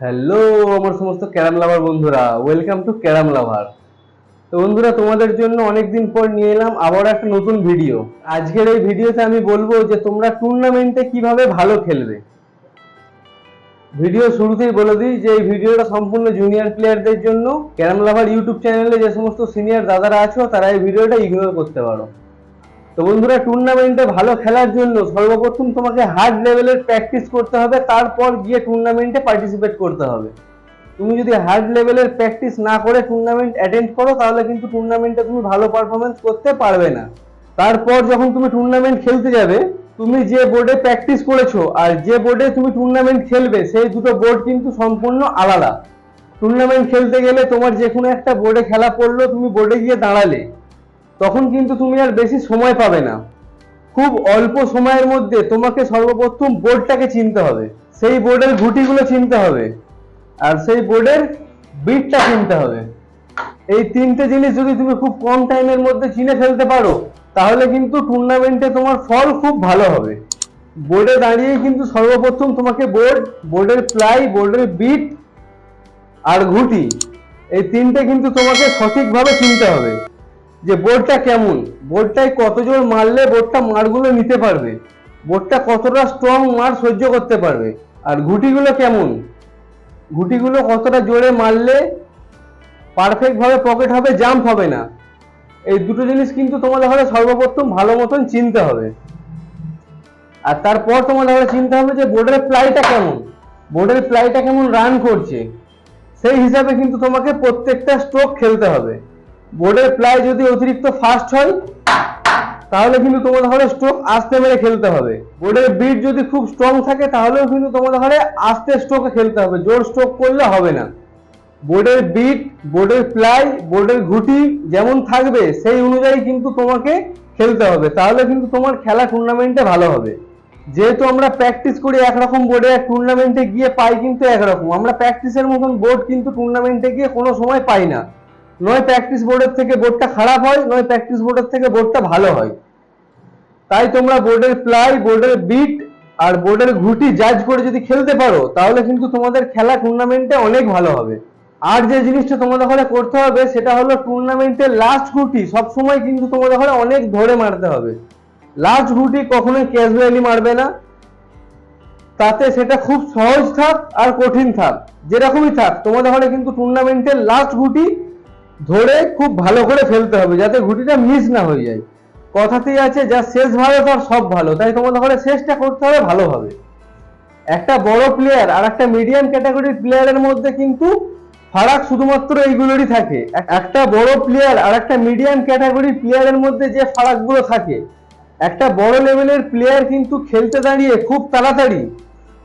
Hello আমার সমস্ত carrom lover বন্ধুরা। Welcome to carrom lover. তো বন্ধুরা, তোমাদের জন্য অনেকদিন পর নিয়ে এলাম আবার একটা নতুন ভিডিও আজকের এই ভিডিওতে আমি বলব যে, তোমরা টুর্নামেন্টে কীভাবে ভালো খেলবে। ভিডিও শুরুতেই বলে দিই যে, এই ভিডিওটা সম্পূর্ণ জুনিয়র প্লেয়ারদের জন্য। ক্যারাম লাভার ইউটিউব চ্যানেলে যে সমস্ত সিনিয়র দাদারা আছো, তারা এই ভিডিওটা ইগনোর করতে পারো। তো বন্ধুরা টুর্নামেন্টে ভালো খেলার জন্য সর্বপ্রথম তোমাকে হার্ড লেভেলের প্র্যাকটিস করতে হবে, তারপর গিয়ে টুর্নামেন্টে পার্টিসিপেট করতে হবে। তুমি যদি হার্ড লেভেলের প্র্যাকটিস না করে টুর্নামেন্ট অ্যাটেন্ড করো, তাহলে কিন্তু টুর্নামেন্টে তুমি ভালো পারফরমেন্স করতে পারবে না। তারপর যখন তুমি টুর্নামেন্ট খেলতে যাবে, তুমি যে বোর্ডে প্র্যাকটিস করেছ আর যে বোর্ডে তুমি টুর্নামেন্ট খেলবে, সেই দুটো বোর্ড কিন্তু সম্পূর্ণ আলাদা। টুর্নামেন্ট খেলতে গেলে তোমার যে কোনো একটা বোর্ডে খেলা পড়ল, তুমি বোর্ডে গিয়ে দাঁড়ালে। তখন কিন্তু তুমি আর বেশি সময় পাবে না। খুব অল্প সময়ের মধ্যে তোমাকে সর্বপ্রথম বোর্ডটাকে চিনতে হবে। সেই বোর্ডের গুটিগুলো চিনতে হবে। আর সেই বোর্ডের বিটটা চিনতে হবে। এই তিনটে জিনিস যদি তুমি খুব কম টাইমের মধ্যে চিনে ফেলতে পারো, তাহলে কিন্তু টুর্নামেন্টে তোমার ফল খুব ভালো হবে। বোর্ডে দাঁড়িয়ে কিন্তু সর্বপ্রথম তোমাকে বোর্ড, বোর্ডের প্লাই, বোর্ডের বিট আর ঘুটি, এই তিনটে কিন্তু তোমাকে সঠিকভাবে চিনতে হবে। যে বোর্ডটা কেমন? বোর্ডটায় কত জোর মারলে বোর্ডটা মারগুলো নিতে পারবে? বোর্ডটা কতটা স্ট্রং মার সহ্য করতে পারবে? আর ঘুটিগুলো কেমন? ঘুটিগুলো কতটা জোরে মারলে পারফেক্টভাবে পকেট হবে জাম্প হবে না? এই দুটো জিনিস কিন্তু তোমাদের হলে সর্বপ্রথম ভালো মতন চিনতে হবে। আর তারপর তোমাদের হলে চিনতে হবে যে বোর্ডের প্লাইটা কেমন? বোর্ডের প্লাইটা কেমন রান করছে? সেই হিসাবে কিন্তু তোমাকে প্রত্যেকটা স্ট্রোক খেলতে হবে। বোর্ডের প্লাই যদি অতিরিক্ত ফাস্ট হয়, তাহলে কিন্তু তোমাদের ঘরে স্ট্রোক আস্তে মেরে খেলতে হবে। বোর্ডের বিট যদি খুব স্ট্রং থাকে, তাহলেও কিন্তু তোমাদের ঘরে আস্তে স্ট্রোকে খেলতে হবে। জোর স্ট্রোক করলে হবে না। বোর্ডের বিট বোর্ডের প্লাই বোর্ডের ঘুটি যেমন থাকবে, সেই অনুযায়ী কিন্তু তোমাকে খেলতে হবে। তাহলে কিন্তু তোমার খেলা টুর্নামেন্টে ভালো হবে। যেহেতু আমরা প্র্যাকটিস করি একরকম বোর্ডে আর টুর্নামেন্টে গিয়ে পাই কিন্তু একরকম। আমরা প্র্যাকটিসের মতন বোর্ড কিন্তু টুর্নামেন্টে গিয়ে কোনো সময় পাই না। নয় প্র্যাকটিস বোর্ডের থেকে বোর্ডটা খারাপ হয়, নয় প্র্যাকটিস বোর্ডের থেকে বোর্ডটা ভালো হয়। তাই তোমরা বোর্ডের প্লাই বোর্ডের বিট আর বোর্ডের ঘুটি জাজ করে যদি খেলতে পারো, তাহলে কিন্তু তোমাদের খেলা টুর্নামেন্টে অনেক ভালো হবে। আর যে জিনিসটা তোমাদের ঘরে করতে হবে, সেটা হলো টুর্নামেন্টের লাস্ট ঘুটি। সবসময় কিন্তু তোমাদের ঘরে অনেক ধরে মারতে হবে। লাস্ট ঘুটি কখনোই ক্যাজুয়ালি মারবে না। তাতে সেটা খুব সহজ থাক আর কঠিন থাক। যেরকমই থাক, তোমাদের ঘরে কিন্তু টুর্নামেন্টের লাস্ট ঘুটি ধরে খুব ভালো করে ফেলতে হবে যাতে ঘুটিটা মিস না হয়ে যায়। কথাতেই আছে, যা শেষ ভালো তার সব ভালো। তাই তোমাদের ঘরে শেষটা করতে হবে ভালোভাবে একটা বড় প্লেয়ার আর একটা মিডিয়াম ক্যাটাগরির প্লেয়ারের মধ্যে কিন্তু ফারাক শুধুমাত্র এইগুলোরই থাকে। একটা বড় প্লেয়ার আর একটা মিডিয়াম ক্যাটাগরির প্লেয়ারের মধ্যে যে ফারাকগুলো থাকে, একটা বড় লেভেলের প্লেয়ার কিন্তু খেলতে দাঁড়িয়ে খুব তাড়াতাড়ি।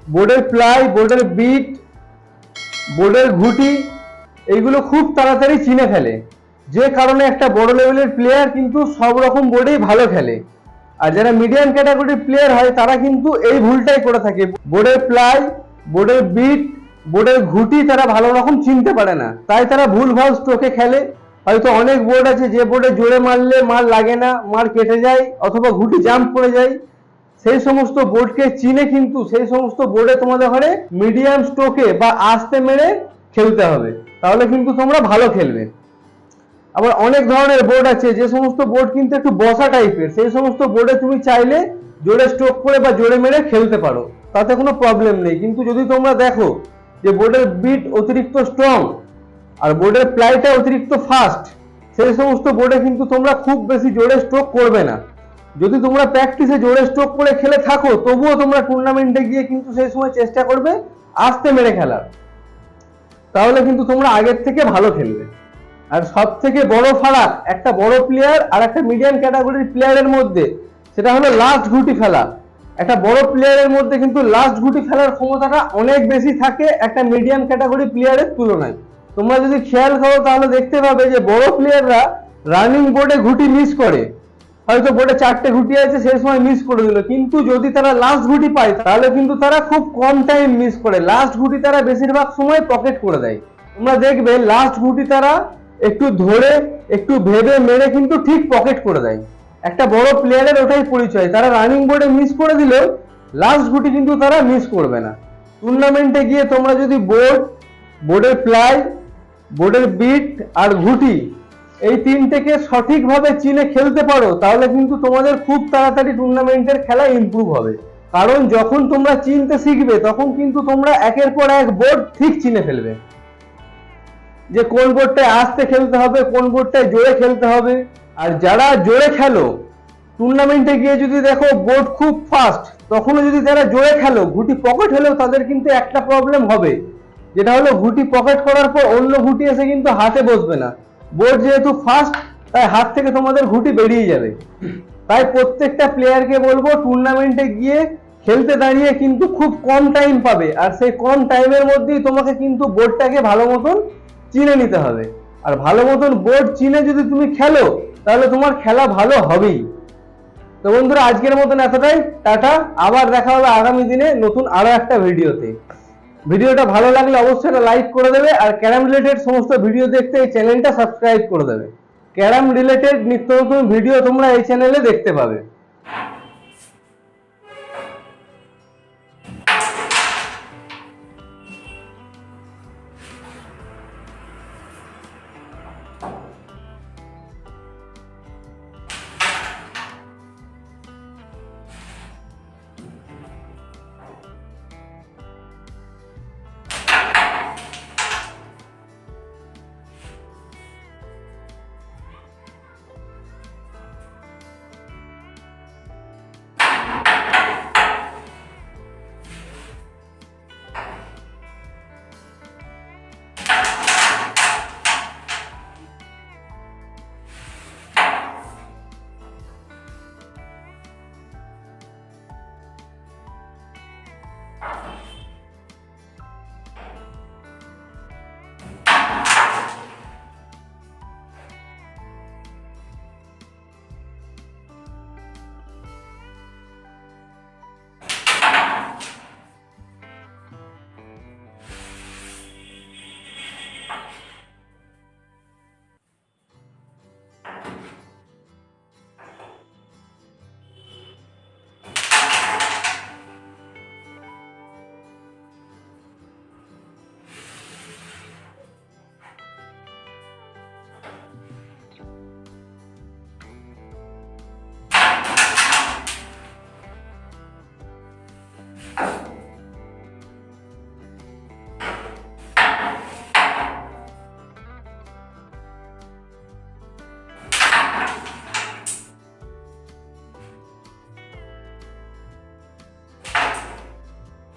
বোর্ডের প্লাই বোর্ডের বিট বোর্ডের ঘুটি এইগুলো খুব তাড়াতাড়ি চিনে ফেলে। যে কারণে একটা বড় লেভেলের প্লেয়ার কিন্তু সব রকম বোর্ডেই ভালো খেলে। আর যারা মিডিয়াম ক্যাটাগরির প্লেয়ার হয়, তারা কিন্তু এই ভুলটাই করে থাকে। বোর্ডের প্লাই বোর্ডের বিট বোর্ডের ঘুটি তারা ভালো রকম চিনতে পারে না। তাই তারা ভুলভাল স্ট্রোকে খেলে। হয়তো অনেক বোর্ড আছে যে বোর্ডে জোরে মারলে মার লাগে না, মার কেটে যায় অথবা ঘুটি জাম্প করে যায়। সেই সমস্ত বোর্ডকে চিনে কিন্তু সেই সমস্ত বোর্ডে তোমাদের ঘরে মিডিয়াম স্ট্রোকে বা আস্তে মেরে খেলতে হবে। তাহলে কিন্তু তোমরা ভালো খেলবে। আবার অনেক ধরনের বোর্ড আছে, যে সমস্ত বোর্ড কিন্তু একটু বসা টাইপের সেই সমস্ত বোর্ডে তুমি চাইলে জোরে স্ট্রোক করে বা জোরে মেরে খেলতে পারো। তাতে কোনো প্রবলেম নেই। কিন্তু যদি তোমরা দেখো যে বোর্ডের বিট অতিরিক্ত স্ট্রং আর বোর্ডের প্লাইটা অতিরিক্ত ফাস্ট সেই সমস্ত বোর্ডে কিন্তু তোমরা খুব বেশি জোরে স্ট্রোক করবে না। যদি তোমরা প্র্যাকটিসে জোরে স্ট্রোক করে খেলে থাকো, তবুও তোমরা টুর্নামেন্টে গিয়ে কিন্তু সেই সময় চেষ্টা করবে আস্তে মেরে খেলার। তাহলে কিন্তু তোমরা আগের থেকে ভালো খেলবে। আর সব থেকে বড় ফারাক একটা বড় প্লেয়ার আর একটা মিডিয়াম ক্যাটাগরির প্লেয়ারের মধ্যে, সেটা হলো লাস্ট ঘুটি ফেলা। একটা বড় প্লেয়ারের মধ্যে কিন্তু লাস্ট ঘুটি ফেলার ক্ষমতাটা অনেক বেশি থাকে একটা মিডিয়াম ক্যাটাগরি প্লেয়ারের তুলনায়। তোমরা যদি খেয়াল করো তাহলে দেখতে পাবে যে বড় প্লেয়াররা রানিং বোর্ডে ঘুটি মিস করে। হয়তো বোর্ডে চারটে ঘুটি আছে সেই সময় মিস করে দিল। কিন্তু যদি তারা লাস্ট ঘুটি পায়, তাহলে কিন্তু তারা খুব কম টাইম মিস করে। লাস্ট ঘুটি তারা বেশিরভাগ সময় পকেট করে দেয়। তোমরা দেখবে লাস্ট ঘুটি তারা একটু ধরে, একটু ভেবে মেরে কিন্তু ঠিক পকেট করে দেয়। একটা বড় প্লেয়ারের ওটাই পরিচয়। তারা রানিং বোর্ডে মিস করে দিলেও লাস্ট ঘুটি কিন্তু তারা মিস করবে না। টুর্নামেন্টে গিয়ে তোমরা যদি বোর্ড বোর্ডের প্লাই বোর্ডের বিট আর ঘুটি এই তিনটেকে সঠিকভাবে চিনে খেলতে পারো, তাহলে কিন্তু তোমাদের খুব তাড়াতাড়ি টুর্নামেন্টের খেলা ইমপ্রুভ হবে। কারণ যখন তোমরা চিনতে শিখবে, তখন কিন্তু তোমরা একের পর এক বোর্ড ঠিক চিনে ফেলবে। যে কোন বোর্ডটায় আস্তে খেলতে হবে, কোন বোর্ডটায় জোরে খেলতে হবে। আর যারা জোরে খেলো টুর্নামেন্টে গিয়ে যদি দেখো বোর্ড খুব ফাস্ট তখনও যদি তারা জোরে খেলো, ঘুটি পকেট হলেও তাদের কিন্তু একটা প্রবলেম হবে। যেটা হলো ঘুটি পকেট করার পর অন্য ঘুটি এসে কিন্তু হাতে বসবে না। বোর্ড যেহেতু ফার্স্ট তাই হাত থেকে তোমাদের ঘুটি বেরিয়ে যাবে। তাই প্রত্যেকটা প্লেয়ারকে বলব টুর্নামেন্টে গিয়ে খেলতে দাঁড়িয়ে কিন্তু খুব কম টাইম পাবে। আর সেই কম টাইমের মধ্যেই তোমাকে কিন্তু বোর্ডটাকে ভালো মতন চিনে নিতে হবে। আর ভালো মতন বোর্ড চিনে যদি তুমি খেলো, তাহলে তোমার খেলা ভালো হবেই। তো বন্ধুরা, আজকের মতন এতটাই। টাটা, আবার দেখা হবে আগামী দিনে নতুন আরও একটা ভিডিওতে ভিডিওটা ভালো লাগলে অবশ্যই একটা লাইক করে দেবে আর ক্যারাম রিলেটেড সমস্ত ভিডিও দেখতে এই চ্যানেলটা সাবস্ক্রাইব করে দেবে। ক্যারাম রিলেটেড নিত্য নতুন ভিডিও তোমরা এই চ্যানেলে দেখতে পাবে।